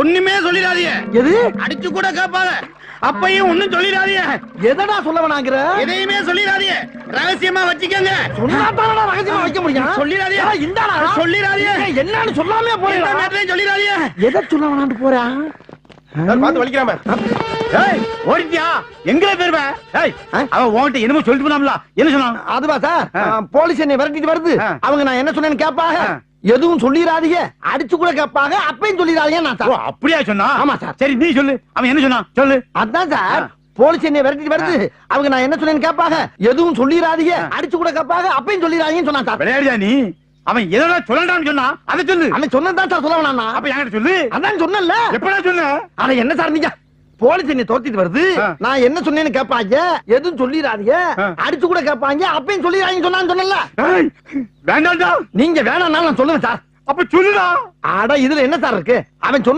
ஒண்ணுமே சொல்லிடாதீங்க. எது? அடிச்சு கூட கேட்பாங்க அப்பையும் ஒண்ணும் சொல்லிடாதீங்க. எதடா சொல்ல வேணாங்கிற எதையுமே சொல்லிடாதீங்க. ரகசியமா வச்சுக்கங்க. சொன்னாதானடா ரகசியமா வைக்க முடியும்? சொல்லிடாதீங்க. இந்தாடா. சொல்லிடாதீங்க. என்னன்னு சொல்லாமே போறேன் நேரத்தையும் சொல்லிடாதீங்க. எதை சொல்ல போறான் பார்த்து வலிக்கிறாம ஏய் ஓடிட்டியா? எங்க போயிருவ ஏய்? அவன் உன்கிட்ட என்னமோ சொல்லிட்டு போனாம்ல என்ன சொன்னான்? அதுவா சார்? போலீஸ் என்னை விரட்டிட்டு வருது. அவங்க நான் என்ன சொன்னேன்னு கேட்பாங்க. எதுவும் சொல்லிடாதீங்க அடிச்சு கூட கேட்பாங்க அப்பயும் சொல்லிடாதீங்க நான் சார். அப்படியா சொன்னா? ஆமா சார். சரி நீ சொல்லு. அவன் என்ன சொன்னான்? சொல்லு. அதான் சார். போலீஸ் என்னை விரட்டிட்டு வருது. அவங்க நான் என்ன சொன்னேன்னு கேட்பாங்க எதுவும் சொல்லிடாதீங்க. அடிச்சு கூட கேட்பாங்க அப்பயும் சொல்லிடாதீங்கன்னு சொன்னான் சார். விளையாடியா நீ? அவன் எதனா சொல்லலாம்னு சொன்னா அதை சொல்லு. அவன் சொன்னதான் சார் சொல்ல வேணாம் அப்ப என்கிட்ட சொல்லு. அதான் சொன்னேன்ல. எப்படா சொன்ன? அட என்ன சார் நீங்க? போலீஸ் என்னை தோத்திட்டு வருது. நான் என்ன சொன்னேன்னு கேட்பாங்க எதுவும் சொல்லிடாதீங்க. அடிச்சு கூட கேட்பாங்க அப்பயும் சொல்லிடாதீங்க சொன்னான்னு சொன்னல ஏய், வேண்டாம்டா நீங்க வேணாம்னாலும் நான் சொல்லுவேன் சார். அப்ப சொல்லுடா. அட இதுல என்ன சார் இருக்கு? அவன் சொன்ன